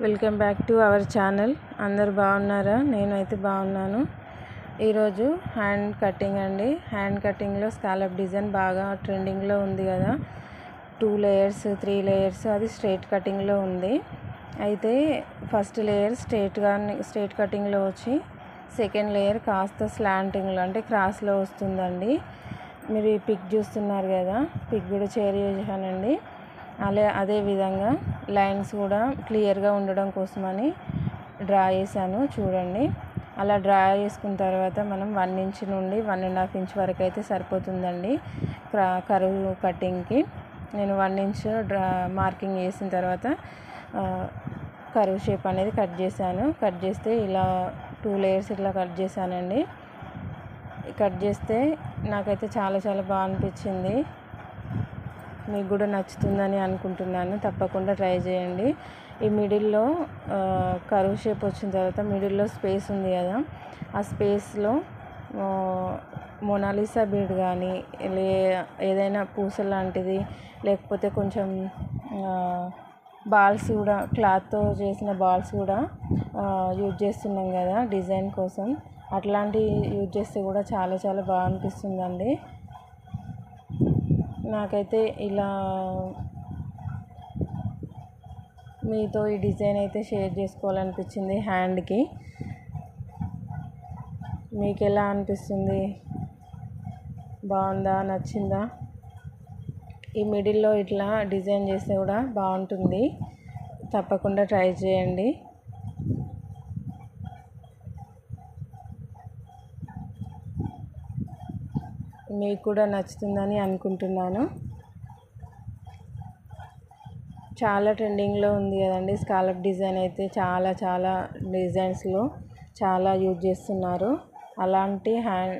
Welcome back to our channel. అందరు బాగున్నారా? నేనైతే బాగున్నాను. ఈరోజు హ్యాండ్ కటింగ్ అండి. హ్యాండ్ కటింగ్లో స్కాలప్ డిజైన్ బాగా ట్రెండింగ్లో ఉంది కదా. టూ లేయర్స్ త్రీ లేయర్స్ అది స్ట్రేట్ కటింగ్లో ఉంది. అయితే ఫస్ట్ లేయర్ స్ట్రేట్గా స్ట్రేట్ కటింగ్లో వచ్చి సెకండ్ లేయర్ కాస్త స్లాంటింగ్లో అంటే క్రాస్లో వస్తుందండి. మీరు ఈ పిక్ చూస్తున్నారు కదా. పిక్ కూడా షేర్ చేశానండి. అలా అదే విధంగా లైన్స్ కూడా క్లియర్గా ఉండడం కోసమని డ్రా చేశాను చూడండి. అలా డ్రా చేసుకున్న తర్వాత మనం వన్ ఇంచ్ నుండి వన్ అండ్ హాఫ్ ఇంచ్ వరకు అయితే సరిపోతుందండి కరువు కటింగ్కి. నేను వన్ ఇంచ్ డ్రా మార్కింగ్ చేసిన తర్వాత కరువు షేప్ అనేది కట్ చేశాను. కట్ చేస్తే ఇలా టూ లేయర్స్ ఇట్లా కట్ చేశానండి. కట్ చేస్తే నాకైతే చాలా చాలా బాగా అనిపించింది. మీకు కూడా నచ్చుతుందని అనుకుంటున్నాను. తప్పకుండా ట్రై చేయండి. ఈ మిడిల్లో కరువు షేప్ వచ్చిన తర్వాత మిడిల్లో స్పేస్ ఉంది కదా. ఆ స్పేస్లో మొనాలిసా బీడ్ కానీ లే ఏదైనా పూస లాంటిది లేకపోతే కొంచెం బాల్స్ కూడా క్లాత్తో చేసిన బాల్స్ కూడా యూజ్ చేస్తున్నాం కదా డిజైన్ కోసం. అట్లాంటివి యూజ్ చేస్తే కూడా చాలా చాలా బాగా అనిపిస్తుందండి. నాకైతే ఇలా మీతో ఈ డిజైన్ అయితే షేర్ చేసుకోవాలనిపించింది హ్యాండ్కి. మీకు ఎలా అనిపిస్తుంది? బాగుందా? నచ్చిందా? ఈ మిడిల్లో ఇట్లా డిజైన్ చేస్తే కూడా బాగుంటుంది. తప్పకుండా ట్రై చేయండి. మీకు కూడా నచ్చుతుందని అనుకుంటున్నాను. చాలా ట్రెండింగ్లో ఉంది కదండి స్కాలప్ డిజైన్ అయితే. చాలా చాలా డిజైన్స్లో చాలా యూజ్ చేస్తున్నారు. అలాంటి హ్యాండ్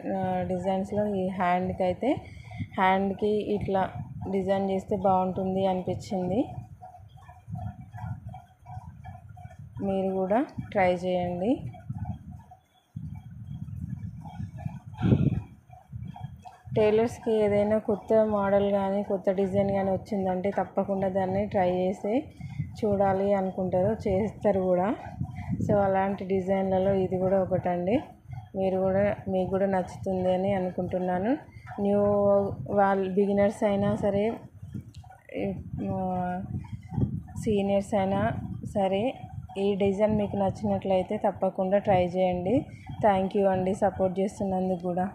డిజైన్స్లో ఈ హ్యాండ్కి అయితే హ్యాండ్కి ఇట్లా డిజైన్ చేస్తే బాగుంటుంది అనిపించింది. మీరు కూడా ట్రై చేయండి. టైలర్స్కి ఏదైనా కొత్త మోడల్ కానీ కొత్త డిజైన్ కానీ వచ్చిందంటే తప్పకుండా దాన్ని ట్రై చేసి చూడాలి అనుకుంటారు చేస్తారు కూడా. సో అలాంటి డిజైన్లలో ఇది కూడా ఒకటండి. మీరు కూడా మీకు కూడా నచ్చుతుంది అని అనుకుంటున్నాను. న్యూ వాళ్ళు బిగినర్స్ అయినా సరే సీనియర్స్ అయినా సరే ఈ డిజైన్ మీకు నచ్చినట్లయితే తప్పకుండా ట్రై చేయండి. థ్యాంక్ యూ అండి సపోర్ట్ చేస్తున్నందుకు కూడా.